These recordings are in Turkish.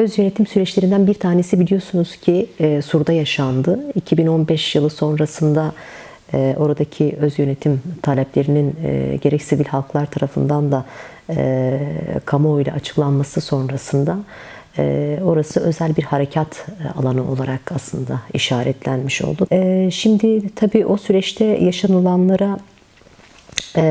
Öz yönetim süreçlerinden bir tanesi biliyorsunuz ki e, Sur'da yaşandı. 2015 yılı sonrasında e, oradaki öz yönetim taleplerinin e, gerek sivil halklar tarafından da e, kamuoyuyla açıklanması sonrasında e, orası özel bir harekat e, alanı olarak aslında işaretlenmiş oldu. E, şimdi tabii o süreçte yaşanılanlara e,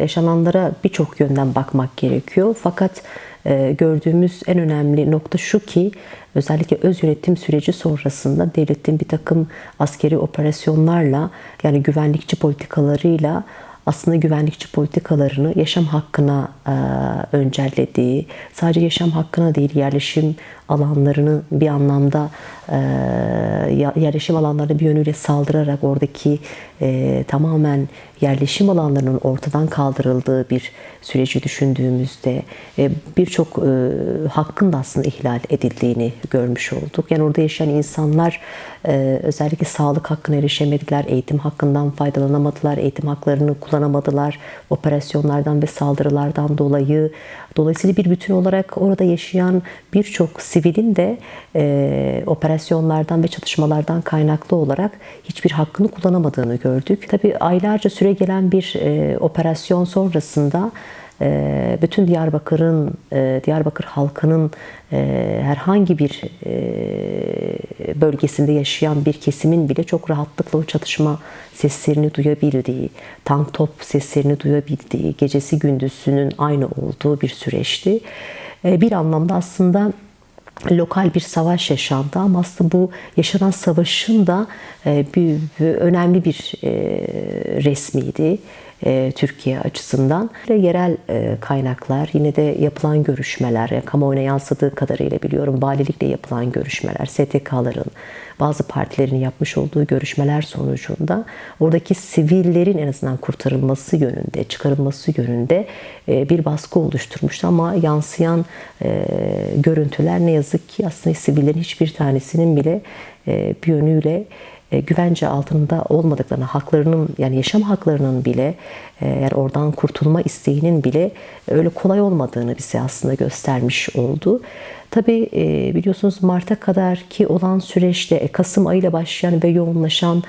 yaşananlara birçok yönden bakmak gerekiyor. Fakat e, gördüğümüz en önemli nokta şu ki özellikle öz yönetim süreci sonrasında devletin bir takım askeri operasyonlarla yani güvenlikçi politikalarıyla aslında güvenlikçi politikalarını yaşam hakkına e, öncellediği, sadece yaşam hakkına değil yerleşim alanlarını bir anlamda e, yerleşim alanlarına bir yönüyle saldırarak oradaki e, tamamen yerleşim alanlarının ortadan kaldırıldığı bir süreci düşündüğümüzde e, birçok e, hakkın da aslında ihlal edildiğini görmüş olduk. Yani orada yaşayan insanlar e, özellikle sağlık hakkına erişemediler, eğitim hakkından faydalanamadılar, eğitim haklarını kullanamadılar, operasyonlardan ve saldırılardan dolayı. Dolayısıyla bir bütün olarak orada yaşayan birçok sivilin de e, operasyonlardan ve çatışmalardan kaynaklı olarak hiçbir hakkını kullanamadığını gördük. Tabii aylarca süre gelen bir e, operasyon sonrasında e, bütün Diyarbakır'ın, e, Diyarbakır halkının e, herhangi bir bölgesinde yaşayan bir kesimin bile çok rahatlıkla o çatışma seslerini duyabildiği, tank top seslerini duyabildiği, gecesi gündüzünün aynı olduğu bir süreçti. Bir anlamda aslında lokal bir savaş yaşandı ama aslında bu yaşanan savaşın da bir, bir önemli bir resmiydi. e, Türkiye açısından. Yerel e, kaynaklar, yine de yapılan görüşmeler, yani kamuoyuna yansıdığı kadarıyla biliyorum valilikle yapılan görüşmeler, STK'ların, bazı partilerin yapmış olduğu görüşmeler sonucunda oradaki sivillerin en azından kurtarılması yönünde, çıkarılması yönünde e, bir baskı oluşturmuştu. Ama yansıyan e, görüntüler ne yazık ki aslında sivillerin hiçbir tanesinin bile e, bir yönüyle e, güvence altında olmadıklarını, haklarının yani yaşam haklarının bile e, yani oradan kurtulma isteğinin bile öyle kolay olmadığını bize aslında göstermiş oldu. Tabi e, biliyorsunuz Mart'a kadar ki olan süreçte Kasım ayıyla başlayan ve yoğunlaşan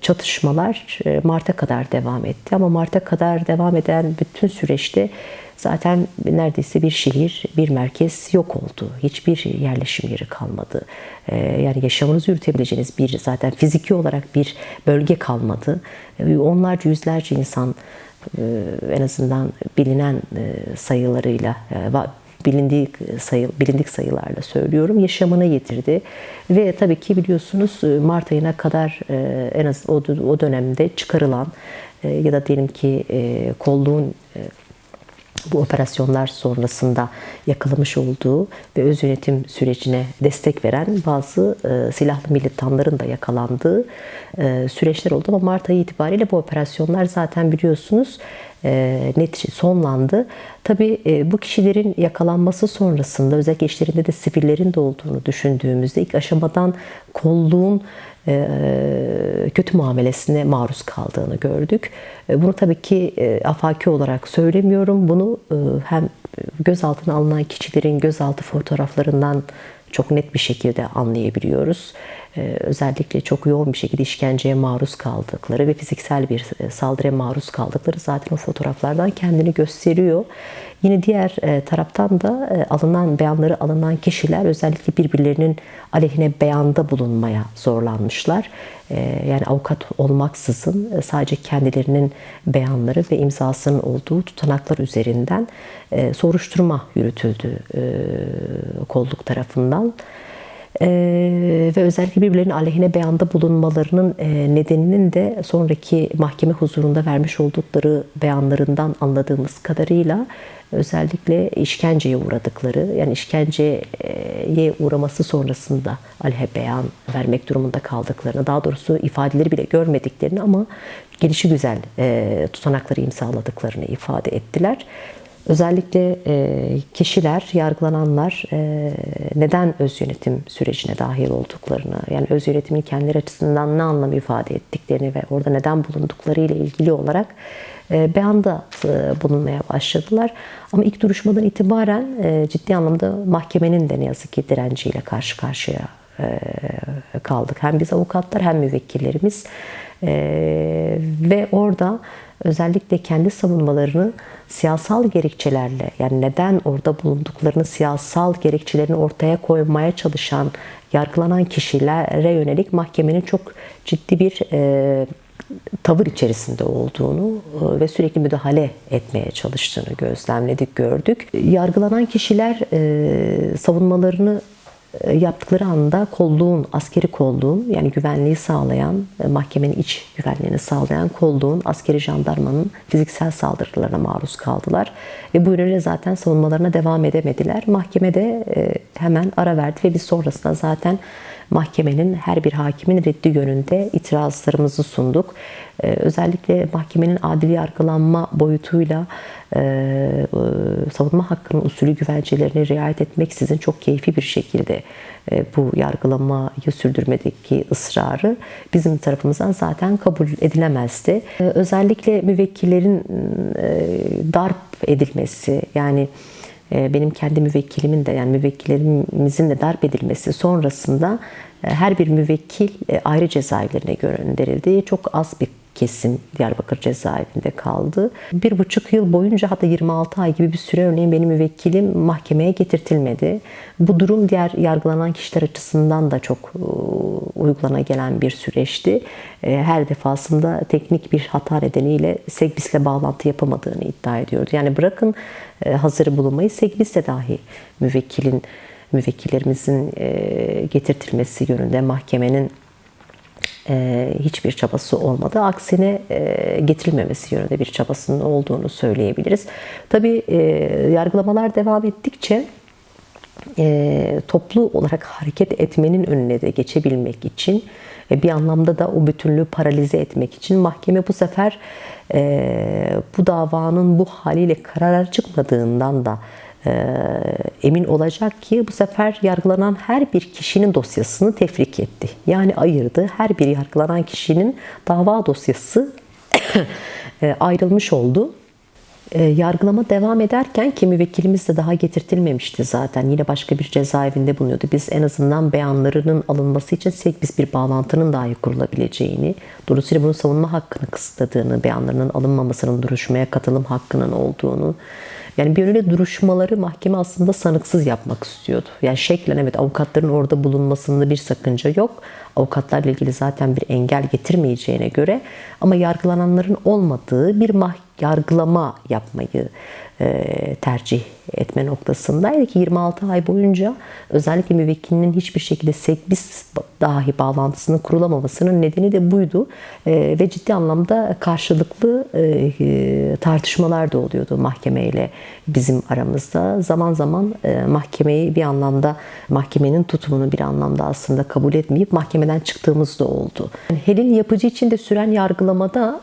çatışmalar Mart'a kadar devam etti. Ama Mart'a kadar devam eden bütün süreçte zaten neredeyse bir şehir, bir merkez yok oldu. Hiçbir yerleşim yeri kalmadı. Yani yaşamınızı yürütebileceğiniz bir zaten fiziki olarak bir bölge kalmadı. Onlarca, yüzlerce insan e, en azından bilinen e, sayılarıyla e, bilindik sayı bilindik sayılarla söylüyorum yaşamını yitirdi ve tabii ki biliyorsunuz Mart ayına kadar en az o dönemde çıkarılan ya da diyelim ki kolluğun bu operasyonlar sonrasında yakalamış olduğu ve öz yönetim sürecine destek veren bazı e, silahlı militanların da yakalandığı e, süreçler oldu. Ama Mart ayı itibariyle bu operasyonlar zaten biliyorsunuz e, net sonlandı. Tabii e, bu kişilerin yakalanması sonrasında özellikle işlerinde de sivillerin de olduğunu düşündüğümüzde ilk aşamadan kolluğun e, kötü muamelesine maruz kaldığını gördük. Bunu tabii ki afaki olarak söylemiyorum. Bunu hem gözaltına alınan kişilerin gözaltı fotoğraflarından çok net bir şekilde anlayabiliyoruz. Özellikle çok yoğun bir şekilde işkenceye maruz kaldıkları ve fiziksel bir saldırıya maruz kaldıkları zaten o fotoğraflardan kendini gösteriyor. Yine diğer e, taraftan da e, alınan beyanları alınan kişiler özellikle birbirlerinin aleyhine beyanda bulunmaya zorlanmışlar. E, yani avukat olmaksızın sadece kendilerinin beyanları ve imzasının olduğu tutanaklar üzerinden soruşturma yürütüldü kolluk tarafından. Ee, ve özellikle birbirlerinin aleyhine beyanda bulunmalarının e, nedeninin de sonraki mahkeme huzurunda vermiş oldukları beyanlarından anladığımız kadarıyla özellikle işkenceye uğradıkları yani işkenceye uğraması sonrasında aleyhe beyan vermek durumunda kaldıklarını daha doğrusu ifadeleri bile görmediklerini ama gelişi güzel e, tutanakları imzaladıklarını ifade ettiler. Özellikle e, kişiler, yargılananlar e, neden öz yönetim sürecine dahil olduklarını, yani öz yönetimin kendileri açısından ne anlam ifade ettiklerini ve orada neden bulundukları ile ilgili olarak e, beyanda bulunmaya başladılar. Ama ilk duruşmadan itibaren ciddi anlamda mahkemenin de ne yazık ki direnciyle karşı karşıya kaldık. Hem biz avukatlar hem müvekkillerimiz. E, ve orada özellikle kendi savunmalarını siyasal gerekçelerle yani neden orada bulunduklarını siyasal gerekçelerini ortaya koymaya çalışan yargılanan kişilere yönelik mahkemenin çok ciddi bir e, tavır içerisinde olduğunu e, ve sürekli müdahale etmeye çalıştığını gözlemledik, gördük. Yargılanan kişiler e, savunmalarını yaptıkları anda kolluğun, askeri kolluğun yani güvenliği sağlayan, e, mahkemenin iç güvenliğini sağlayan kolluğun, askeri jandarmanın fiziksel saldırılarına maruz kaldılar. Ve bu yönüyle zaten savunmalarına devam edemediler. Mahkeme de e, hemen ara verdi ve biz sonrasında zaten mahkemenin her bir hakimin reddi yönünde itirazlarımızı sunduk. Özellikle mahkemenin adil yargılanma boyutuyla savunma hakkının usulü güvencelerine riayet etmeksizin çok keyfi bir şekilde bu yargılamayı sürdürmedeki ısrarı bizim tarafımızdan zaten kabul edilemezdi. Özellikle müvekkillerin darp edilmesi yani benim kendi müvekkilimin de yani müvekkillerimizin de darp edilmesi sonrasında her bir müvekkil ayrı cezaevlerine gönderildi. Çok az bir kesim Diyarbakır cezaevinde kaldı. Bir buçuk yıl boyunca hatta 26 ay gibi bir süre örneğin benim müvekkilim mahkemeye getirtilmedi. Bu durum diğer yargılanan kişiler açısından da çok uygulana gelen bir süreçti. Her defasında teknik bir hata nedeniyle Segbis'le bağlantı yapamadığını iddia ediyordu. Yani bırakın hazır bulunmayı Segbis'le dahi müvekkilin müvekkillerimizin getirtilmesi yönünde mahkemenin hiçbir çabası olmadı. Aksine getirilmemesi yönünde bir çabasının olduğunu söyleyebiliriz. Tabii yargılamalar devam ettikçe toplu olarak hareket etmenin önüne de geçebilmek için bir anlamda da o bütünlüğü paralize etmek için mahkeme bu sefer bu davanın bu haliyle karara çıkmadığından da emin olacak ki bu sefer yargılanan her bir kişinin dosyasını tefrik etti. Yani ayırdı. Her bir yargılanan kişinin dava dosyası ayrılmış oldu. Yargılama devam ederken ki müvekkilimiz de daha getirtilmemişti zaten. Yine başka bir cezaevinde bulunuyordu. Biz en azından beyanlarının alınması için biz bir bağlantının dahi kurulabileceğini, dolayısıyla bunun savunma hakkını kısıtladığını, beyanlarının alınmamasının duruşmaya katılım hakkının olduğunu, yani bir öyle duruşmaları mahkeme aslında sanıksız yapmak istiyordu. Yani şeklen evet avukatların orada bulunmasında bir sakınca yok. Avukatlarla ilgili zaten bir engel getirmeyeceğine göre ama yargılananların olmadığı bir mah yargılama yapmayı tercih etme noktasındaydı ki 26 ay boyunca özellikle müvekkilinin hiçbir şekilde sekbis dahi bağlantısının kurulamamasının nedeni de buydu. E, ve ciddi anlamda karşılıklı e, tartışmalar da oluyordu mahkemeyle bizim aramızda. Zaman zaman mahkemeyi bir anlamda mahkemenin tutumunu bir anlamda aslında kabul etmeyip mahkemeden çıktığımız da oldu. Helin yapıcı için de süren yargılamada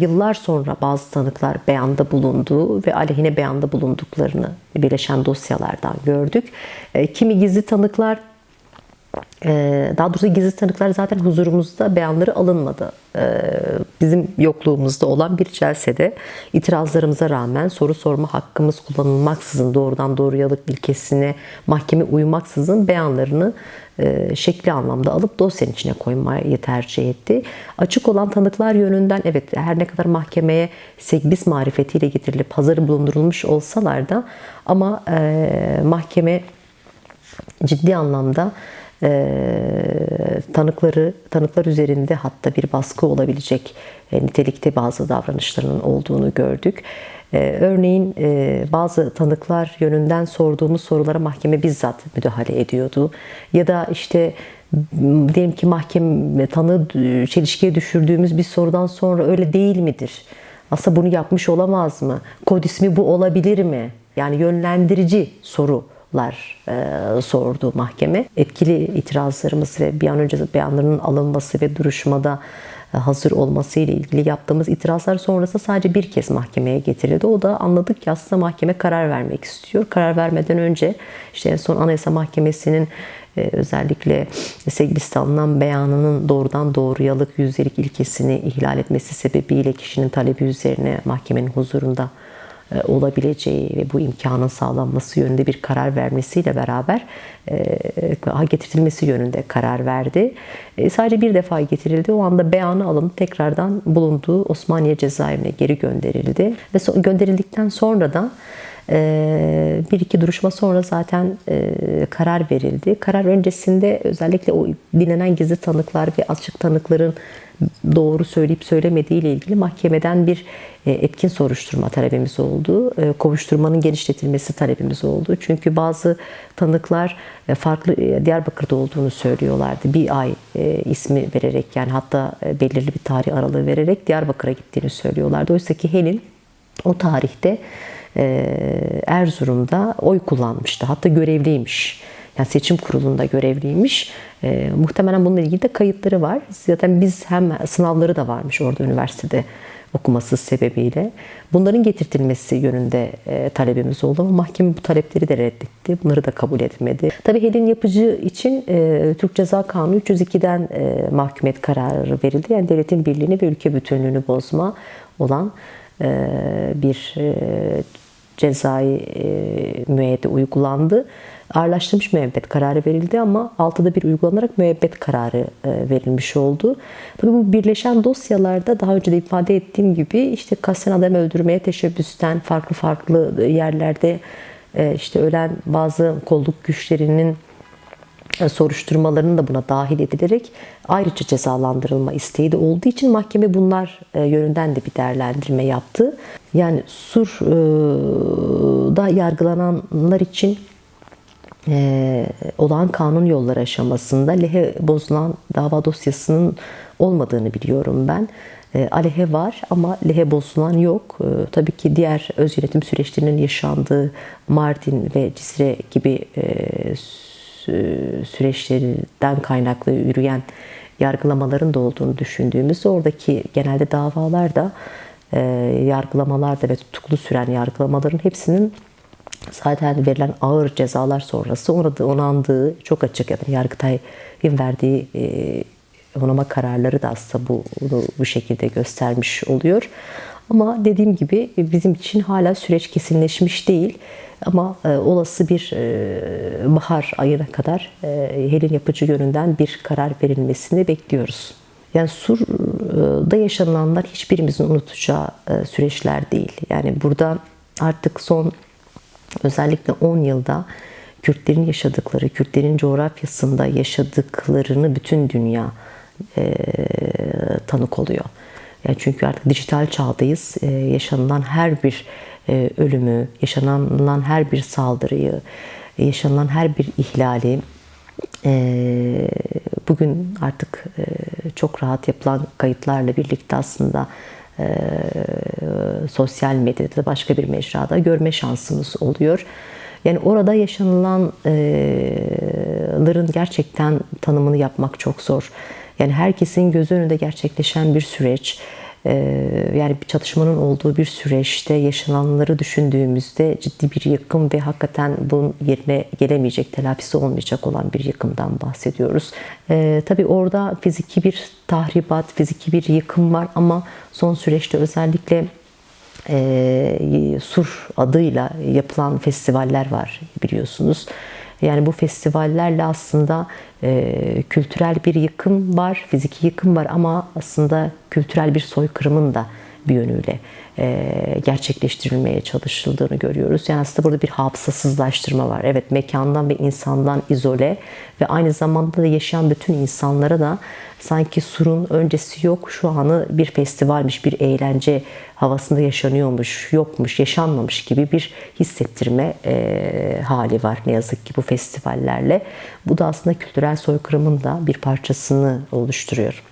yıllar sonra bazı tanıklar beyanda bulundu ve aleyhine beyanda bulunduklarını birleşen dosyalardan gördük. Kimi gizli tanıklar daha doğrusu gizli tanıklar zaten huzurumuzda beyanları alınmadı. Bizim yokluğumuzda olan bir celsede itirazlarımıza rağmen soru sorma hakkımız kullanılmaksızın doğrudan doğruyalık ilkesine mahkeme uymaksızın beyanlarını şekli anlamda alıp dosyanın içine koymayı tercih etti. Açık olan tanıklar yönünden evet her ne kadar mahkemeye segbis marifetiyle getirilip hazır bulundurulmuş olsalar da ama mahkeme ciddi anlamda e, tanıkları tanıklar üzerinde hatta bir baskı olabilecek e, nitelikte bazı davranışlarının olduğunu gördük. E, örneğin e, bazı tanıklar yönünden sorduğumuz sorulara mahkeme bizzat müdahale ediyordu. Ya da işte diyelim ki mahkeme tanı çelişkiye düşürdüğümüz bir sorudan sonra öyle değil midir? Aslında bunu yapmış olamaz mı? Kod ismi bu olabilir mi? Yani yönlendirici soru lar e, sordu mahkeme. Etkili itirazlarımız ve bir an önce beyanlarının alınması ve duruşmada hazır olması ile ilgili yaptığımız itirazlar sonrası sadece bir kez mahkemeye getirildi. O da anladık ki aslında mahkeme karar vermek istiyor. Karar vermeden önce işte en son Anayasa Mahkemesi'nin e, özellikle alınan beyanının doğrudan doğruyalık yüzdelik ilkesini ihlal etmesi sebebiyle kişinin talebi üzerine mahkemenin huzurunda e, olabileceği ve bu imkanın sağlanması yönünde bir karar vermesiyle beraber e, getirilmesi yönünde karar verdi. E, sadece bir defa getirildi. O anda beyanı alınıp tekrardan bulunduğu Osmaniye cezaevine geri gönderildi. Ve gönderildikten sonra da bir iki duruşma sonra zaten karar verildi. Karar öncesinde özellikle o dinlenen gizli tanıklar ve açık tanıkların doğru söyleyip söylemediği ile ilgili mahkemeden bir e, etkin soruşturma talebimiz oldu. E, kovuşturmanın genişletilmesi talebimiz oldu. Çünkü bazı tanıklar e, farklı Diyarbakır'da olduğunu söylüyorlardı. Bir ay ismi vererek yani hatta belirli bir tarih aralığı vererek Diyarbakır'a gittiğini söylüyorlardı. Oysa ki Helin o tarihte Erzurum'da oy kullanmıştı. Hatta görevliymiş yani seçim kurulunda görevliymiş. E, muhtemelen bununla ilgili de kayıtları var. Zaten biz hem sınavları da varmış orada üniversitede okuması sebebiyle. Bunların getirtilmesi yönünde e, talebimiz oldu ama mahkeme bu talepleri de reddetti. Bunları da kabul etmedi. Tabii Helin Yapıcı için e, Türk Ceza Kanunu 302'den e, mahkumiyet kararı verildi. Yani devletin birliğini ve ülke bütünlüğünü bozma olan bir e, cezai e, müeyyide uygulandı ağırlaştırılmış müebbet kararı verildi ama altıda bir uygulanarak müebbet kararı e, verilmiş oldu. Tabii bu birleşen dosyalarda daha önce de ifade ettiğim gibi işte kasten adam öldürmeye teşebbüsten farklı farklı yerlerde e, işte ölen bazı kolluk güçlerinin e, soruşturmalarının da buna dahil edilerek ayrıca cezalandırılma isteği de olduğu için mahkeme bunlar yönünden de bir değerlendirme yaptı. Yani Sur'da yargılananlar için e, olağan kanun yolları aşamasında lehe bozulan dava dosyasının olmadığını biliyorum ben. E, aleyhe var ama lehe bozulan yok. E, tabii ki diğer öz yönetim süreçlerinin yaşandığı Mardin ve Cisre gibi e, süreçlerden kaynaklı yürüyen yargılamaların da olduğunu düşündüğümüzde oradaki genelde davalarda e, yargılamalarda ve tutuklu süren yargılamaların hepsinin zaten verilen ağır cezalar sonrası orada onandığı çok açık yani Yargıtay'ın verdiği e, onama kararları da aslında bu, bunu bu şekilde göstermiş oluyor. Ama dediğim gibi bizim için hala süreç kesinleşmiş değil. Ama e, olası bir e, bahar ayına kadar e, Helin yapıcı yönünden bir karar verilmesini bekliyoruz. Yani Sur'da yaşananlar hiçbirimizin unutacağı e, süreçler değil. Yani burada artık son özellikle 10 yılda Kürtlerin yaşadıkları, Kürtlerin coğrafyasında yaşadıklarını bütün dünya e, tanık oluyor. Yani çünkü artık dijital çağdayız. E, yaşanılan her bir e, ölümü, yaşanılan her bir saldırıyı, yaşanılan her bir ihlali e, bugün artık e, çok rahat yapılan kayıtlarla birlikte aslında e, sosyal medyada başka bir mecrada görme şansımız oluyor. Yani orada yaşanılanların gerçekten tanımını yapmak çok zor. Yani herkesin göz önünde gerçekleşen bir süreç. Ee, yani bir çatışmanın olduğu bir süreçte yaşananları düşündüğümüzde ciddi bir yıkım ve hakikaten bunun yerine gelemeyecek, telafisi olmayacak olan bir yıkımdan bahsediyoruz. Ee, tabii orada fiziki bir tahribat, fiziki bir yıkım var ama son süreçte özellikle e, Sur adıyla yapılan festivaller var biliyorsunuz. Yani bu festivallerle aslında e, kültürel bir yıkım var, fiziki yıkım var ama aslında kültürel bir soykırımın da bir yönüyle e, gerçekleştirilmeye çalışıldığını görüyoruz. Yani aslında burada bir hafızasızlaştırma var. Evet mekandan ve insandan izole ve aynı zamanda da yaşayan bütün insanlara da sanki surun öncesi yok, şu anı bir festivalmiş, bir eğlence havasında yaşanıyormuş, yokmuş, yaşanmamış gibi bir hissettirme e, hali var ne yazık ki bu festivallerle. Bu da aslında kültürel soykırımın da bir parçasını oluşturuyor.